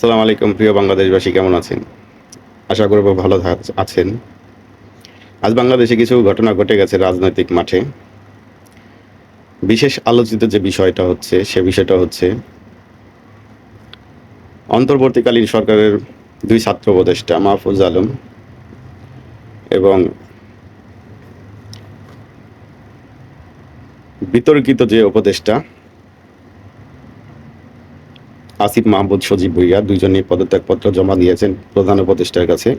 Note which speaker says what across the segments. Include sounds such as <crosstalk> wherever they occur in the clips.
Speaker 1: আসসালামু আলাইকুম, প্রিয় বাংলাদেশবাসী, কেমন আছেন? আশা করব ভালো আছেন। আজ বাংলাদেশে কিছু ঘটনা ঘটে গেছে রাজনৈতিক মাঠে। বিশেষ আলোচিত যে বিষয়টা হচ্ছে, সে বিষয়টা হচ্ছে, অন্তর্বর্তীকালীন সরকারের দুই ছাত্র উপদেষ্টা মাহফুজ আলম এবং বিতর্কিত যে উপদেষ্টা আসিফ মাহমুদ, সজীব ভুইয়া দুইজনই পদত্যাগপত্র জমা দিয়েছেন প্রধান উপদেষ্টার কাছে।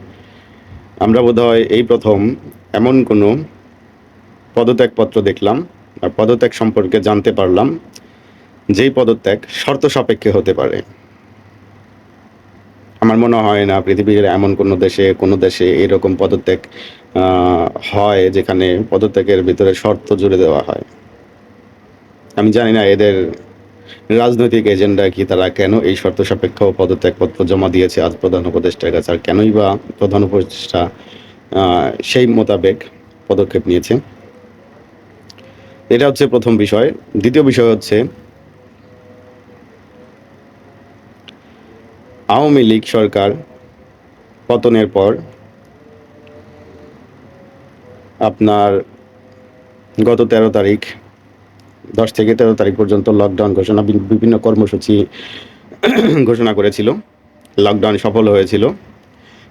Speaker 1: আমরা বোধহয় এই প্রথম এমন কোনো পদত্যাগপত্র দেখলাম আর পদত্যাগ সম্পর্কে জানতে পারলাম যেই পদত্যাগ শর্ত সাপেক্ষে হতে পারে। আমার মনে হয় না পৃথিবীর এমন কোনো দেশে কোনো দেশে এরকম পদত্যাগ হয় যেখানে পদত্যাগের ভিতরে শর্ত জুড়ে দেওয়া হয়। আমি জানি না এদের রাজনৈতিক এজেন্ডা কি, তারা কেন এই শর্ত সাপেক্ষ পদত্যাগপত্র জমা দিয়েছে? আজ প্রধান উপদেষ্টার কাছে আর কেনই বা প্রধান উপদেষ্টা সেই মোতাবেক পদক্ষেপ নিয়েছে। এটা হচ্ছে প্রথম বিষয়। দ্বিতীয় বিষয় হচ্ছে, আওয়ামী লীগ সরকার পতনের পর আপনার গত তেরো তারিখ দশ থেকে তেরো তারিখ পর্যন্ত লকডাউন ঘোষণা বিভিন্ন কর্মসূচি <clears throat> ঘোষণা করেছিল। লকডাউন সফল হয়েছিল।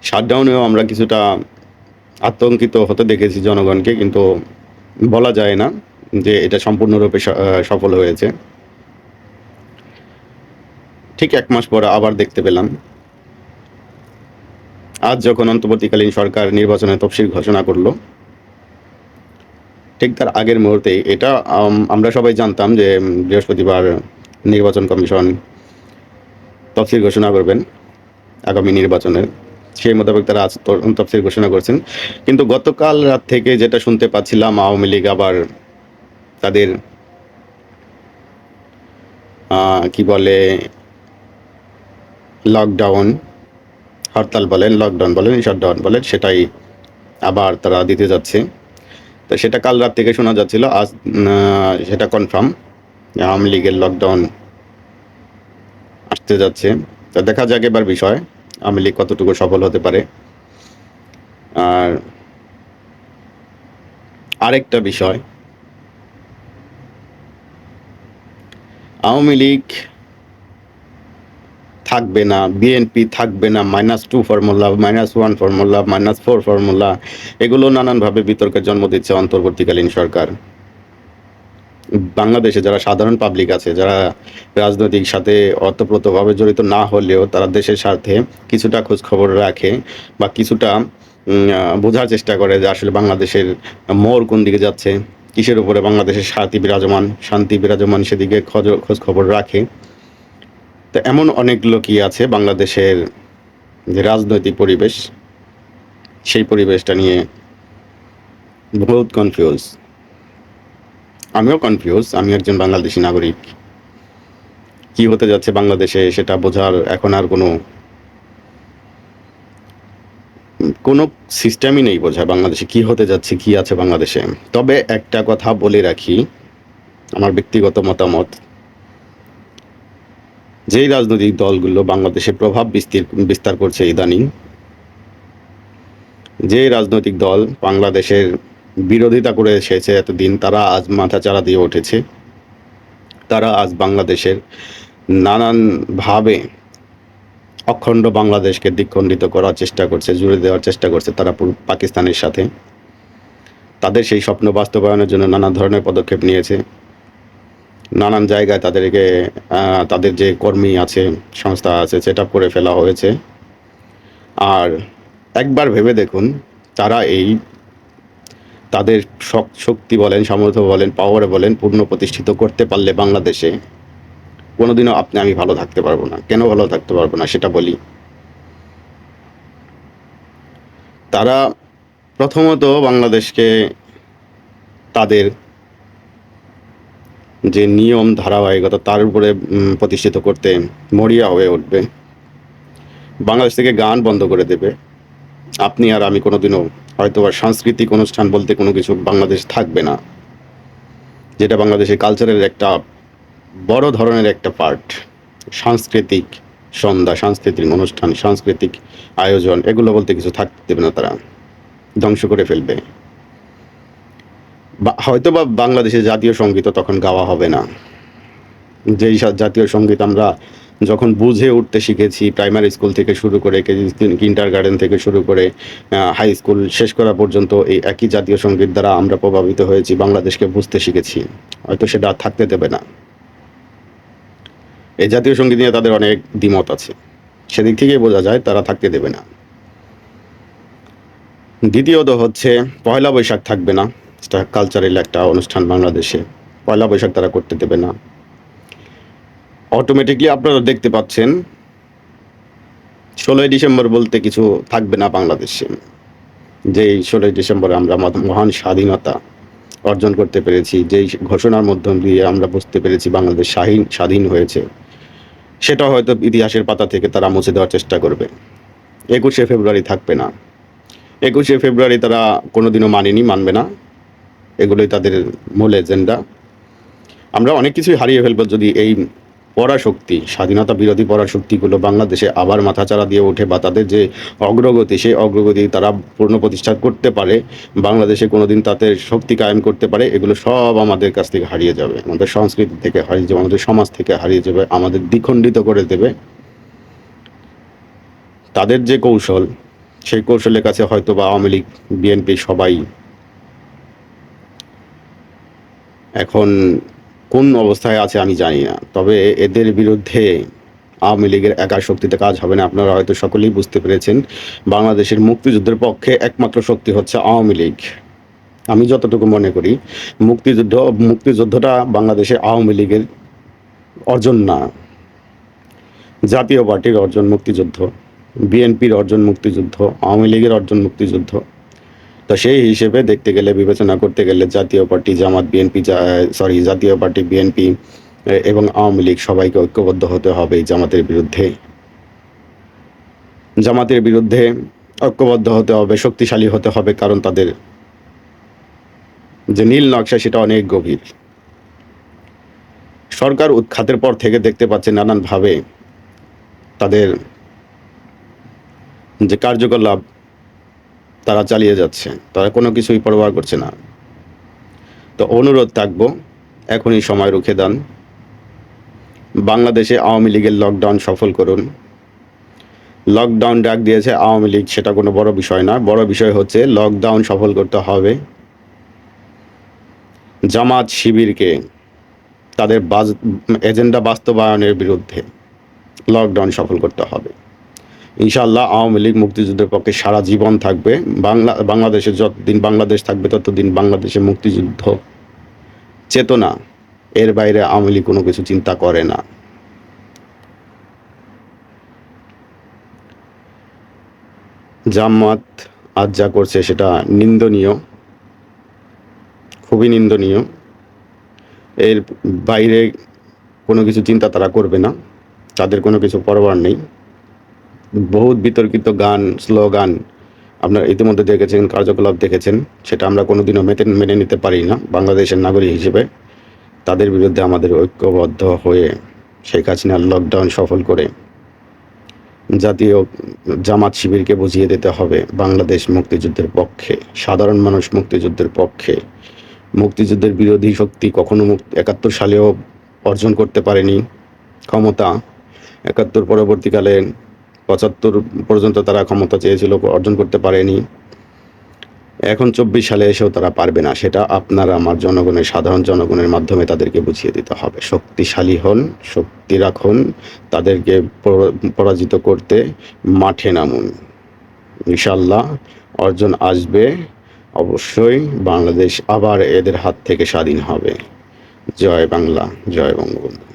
Speaker 1: শাটডাউনেও আমরা কিছুটা আতঙ্কিত হতে দেখেছি জনগণকে, কিন্তু বলা যায় না যে এটা সম্পূর্ণরূপে সফল হয়েছে। ঠিক এক মাস পর আবার দেখতে পেলাম। আজ যখন অন্তর্বর্তীকালীন সরকার নির্বাচনের তফসিল ঘোষণা করল ঠিক তার আগের মুহূর্তে এটা আমরা সবাই জানতাম যে বৃহস্পতিবার নির্বাচন কমিশন তফসিল ঘোষণা করবেন, আগামী নির্বাচনের। সেই মোতাবেক তারা আজ তফসিল ঘোষণা করছেন। কিন্তু গতকাল রাত থেকে যেটা শুনতে পাচ্ছিলাম, আওয়ামী লীগ আবার তাদের কি বলে লকডাউন হরতাল বলেন লকডাউন বলেন শাটডাউন বলেন, সেটাই আবার তারা দিতে যাচ্ছে। তো সেটা কাল রাত থেকে শোনা যাচ্ছিল, আজ সেটা কনফার্ম আওয়ামী লীগের লকডাউন আসতে যাচ্ছে। তো দেখা যাক এবার বিষয়, আওয়ামী লীগ কতটুকু সফল হতে পারে। আর আরেকটা বিষয়, আওয়ামী লীগ থাকবে না বিএনপি থাকবে না minus two formula minus one formula minus four formula এগুলো নানানভাবে বিতর্কের জন্ম দিচ্ছে অন্তর্বর্তীকালীন সরকার। বাংলাদেশে যারা সাধারণ পাবলিক আছে, যারা রাজনৈতিক সাথে অতপ্রতভাবে জড়িত না হলেও তারা দেশের স্বার্থে কিছুটা খোঁজখবর রাখে বা কিছুটা বোঝার চেষ্টা করে যে আসলে বাংলাদেশের মোড় কোন দিকে যাচ্ছে, কিসের উপরে বাংলাদেশের শান্তি বিরাজমান শান্তি বিরাজমান সেদিকে খোঁজ খবর রাখে। তো এমন অনেক লোকই আছে বাংলাদেশের যে রাজনৈতিক পরিবেশ, সেই পরিবেশটা নিয়ে বহুত কনফিউজ আমিও কনফিউজ আমি একজন বাংলাদেশি নাগরিক। কি হতে যাচ্ছে বাংলাদেশে সেটা বোঝার এখন আর কোনো কোনো সিস্টেমই নেই বোঝা বাংলাদেশে কি হতে যাচ্ছে, কি আছে বাংলাদেশে। তবে একটা কথা বলে রাখি, আমার ব্যক্তিগত মতামত যেই রাজনৈতিক দলগুলো বাংলাদেশে প্রভাব বিস্তার বিস্তার করছে ইদানিং যে রাজনৈতিক দল বাংলাদেশের বিরোধিতা করে এসেছে এতদিন, তারা আজ মাথা চারা দিয়ে উঠেছে। তারা আজ বাংলাদেশের নানানভাবে অখণ্ড বাংলাদেশকে দ্বিখণ্ডিত করার চেষ্টা করছে, জুড়ে দেওয়ার চেষ্টা করছে তারা পাকিস্তানের সাথে। তাদের সেই স্বপ্ন বাস্তবায়নের জন্য নানা ধরনের পদক্ষেপ নিয়েছে। নানান জায়গায় তাদেরকে তাদের যে কর্মী আছে, সংস্থা আছে সেট করে ফেলা হয়েছে। আর একবার ভেবে দেখুন, তারা এই তাদের শক্তি বলেন, সামর্থ্য বলেন পাওয়ারে বলেন, পূর্ণ প্রতিষ্ঠিত করতে পারলে বাংলাদেশে কোনোদিনও আপনি, আমি ভালো থাকতে পারব না। কেন ভালো থাকতে পারব না, সেটা বলি। তারা প্রথমত বাংলাদেশকে তাদের যে নিয়ম ধারাবাহিকতা তার উপরে প্রতিষ্ঠিত করতে মরিয়া হয়ে উঠবে। বাংলাদেশ থেকে গান বন্ধ করে দেবে। আপনি আর আমি কোনোদিনও হয়তো বা সাংস্কৃতিক অনুষ্ঠান বলতে কোনো কিছু বাংলাদেশ থাকবে না। যেটা বাংলাদেশের কালচারের একটা বড় ধরনের একটা পার্ট সাংস্কৃতিক সন্ধ্যা, সাংস্কৃতিক অনুষ্ঠান, সাংস্কৃতিক আয়োজন, এগুলো বলতে কিছু থাকতে দেবে না তারা। ধ্বংস করে ফেলবে। হয়তো বা বাংলাদেশের জাতীয় সংগীত তখন গাওয়া হবে না। যেই জাতীয় সংগীত আমরা যখন বুঝে উঠতে শিখেছি প্রাইমারি স্কুল থেকে শুরু করে কেজি কিন্টার গার্ডেন থেকে শুরু করে হাই স্কুল শেষ করা পর্যন্ত এই একই জাতীয় সংগীত দ্বারা আমরা প্রভাবিত হয়েছি, বাংলাদেশকে বুঝতে শিখেছি। হয়তো সেটা থাকতে দেবে না। এই জাতীয় সংগীত নিয়ে তাদের অনেক দ্বিমত আছে। সেদিক থেকেই বোঝা যায় তারা থাকতে দেবে না। দ্বিতীয়ত হচ্ছে পয়লা বৈশাখ থাকবে না। সেটা কালচারাল একটা অনুষ্ঠান বাংলাদেশে। পয়লা বৈশাখ তারা করতে দেবে না। অটোমেটিকলি আপনারা দেখতে পাচ্ছেন, ষোলোই ডিসেম্বর বলতে কিছু থাকবে না বাংলাদেশে। যেই ষোলোই ডিসেম্বরে আমরা মহান স্বাধীনতা অর্জন করতে পেরেছি, যেই ঘোষণার মধ্য দিয়ে আমরা বুঝতে পেরেছি বাংলাদেশ স্বাধীন স্বাধীন হয়েছে, সেটা হয়তো ইতিহাসের পাতা থেকে তারা মুছে দেওয়ার চেষ্টা করবে। একুশে ফেব্রুয়ারি থাকবে না। একুশে ফেব্রুয়ারি তারা কোনোদিনও মানেনি, মানবে না। এগুলোই তাদের মূল এজেন্ডা। আমরা অনেক কিছুই হারিয়ে ফেলব যদি এই পরাশক্তি, স্বাধীনতা বিরোধী পরাশক্তিগুলো বাংলাদেশে আবার মাথাচাড়া দিয়ে ওঠে বা তাদের যে অগ্রগতি, সেই অগ্রগতি তারা পূর্ণ প্রতিষ্ঠা করতে পারে, বাংলাদেশে কোনোদিন তাদের শক্তি কায়েম করতে পারে, এগুলো সব আমাদের কাছ থেকে হারিয়ে যাবে। আমাদের সংস্কৃতি থেকে হারিয়ে যাবে, আমাদের সমাজ থেকে হারিয়ে যাবে, আমাদের দ্বিখণ্ডিত করে দেবে। তাদের যে কৌশল, সেই কৌশলের কাছে হয়তো বা আওয়ামী লীগ, বিএনপি সবাই এখন কোন অবস্থায় আছে আমি জানি না। তবে এদের বিরুদ্ধে আওয়ামী লীগের একা শক্তিতে কাজ হবে না, আপনারা হয়তো সকলেই বুঝতে পেরেছেন। বাংলাদেশের মুক্তিযুদ্ধের পক্ষে একমাত্র শক্তি হচ্ছে আওয়ামী লীগ। আমি যতটুকু মনে করি, মুক্তিযুদ্ধ মুক্তিযুদ্ধটা বাংলাদেশের আওয়ামী লীগের অর্জন না। জাতীয় পার্টির অর্জন মুক্তিযুদ্ধ, বিএনপির অর্জন মুক্তিযুদ্ধ, আওয়ামী লীগের অর্জন মুক্তিযুদ্ধ। তো সেই হিসেবে দেখতে গেলে, বিবেচনা করতে গেলে Jatiya party, Jamaat, BNP sorry Jatiya party, BNP এবং আওয়ামী লীগ সবাইকে ঐক্যবদ্ধ হতে হবে জামাতের বিরুদ্ধে। জামাতের বিরুদ্ধে ঐক্যবদ্ধ হতে হবে, শক্তিশালী হতে হবে, কারণ তাদের যে নীল নকশা সেটা অনেক গভীর। সরকার উৎখাতের পর থেকে দেখতে পাচ্ছে নানানভাবে তাদের যে কার্যকলাপ তারা চালিয়ে যাচ্ছে, তারা কোনো কিছুই পরোয়া করছে না। তো অনুরোধ থাকব, এখনই সময় রুখে দেন। বাংলাদেশে আওয়ামী লীগের লকডাউন সফল করুন। লকডাউন ডাক দিয়েছে আওয়ামী লীগ, সেটা কোনো বড় বিষয় না, বড় বিষয় হচ্ছে লকডাউন সফল করতে হবে। জামাত শিবিরকে তাদের এজেন্ডা বাস্তবায়নের বিরুদ্ধে লকডাউন সফল করতে হবে। ইনশাআল্লাহ আওয়ামী লীগ মুক্তিযুদ্ধের পক্ষে সারা জীবন থাকবে। বাংলা, বাংলাদেশে যতদিন বাংলাদেশ থাকবে, ততদিন বাংলাদেশে মুক্তিযুদ্ধ চেতনা। এর বাইরে আওয়ামী লীগ কোনো কিছু চিন্তা করে না। জামাত আজ যা করছে সেটা নিন্দনীয়, খুবই নিন্দনীয়। এর বাইরে কোনো কিছু চিন্তা তারা করবে না। তাদের কোনো কিছু পরবার নেই। বহুত বিতর্কিত গান স্লোগান আপনারা ইতিমধ্যে দেখেছেন, কার্যকলাপ দেখেছেন। সেটা আমরা কোনোদিনও মেতে, মেনে নিতে পারি না। বাংলাদেশের নাগরিক হিসেবে তাদের বিরুদ্ধে আমাদের ঐক্যবদ্ধ হয়ে শেখ হাসিনার লকডাউন সফল করে জাতীয় জামাত শিবিরকে বুঝিয়ে দিতে হবে বাংলাদেশ মুক্তিযুদ্ধের পক্ষে, সাধারণ মানুষ মুক্তিযুদ্ধের পক্ষে। মুক্তিযুদ্ধের বিরোধী শক্তি কখনো একাত্তর সালেও অর্জন করতে পারেনি ক্ষমতা। একাত্তর পরবর্তীকালে পঁচাত্তর পর্যন্ত তারা ক্ষমতা চেয়েছিল, অর্জন করতে পারেনি। এখন চব্বিশ সালে এসেও তারা পারবে না, সেটা আপনার আমার জনগণের, সাধারণ জনগণের মাধ্যমে তাদেরকে বুঝিয়ে দিতে হবে। শক্তিশালী হন, শক্তি রাখুন, তাদেরকে পরাজিত করতে মাঠে নামুন। ইনশাল্লাহ অর্জন আসবে, অবশ্যই বাংলাদেশ আবার এদের হাত থেকে স্বাধীন হবে। জয় বাংলা, জয় বঙ্গবন্ধু।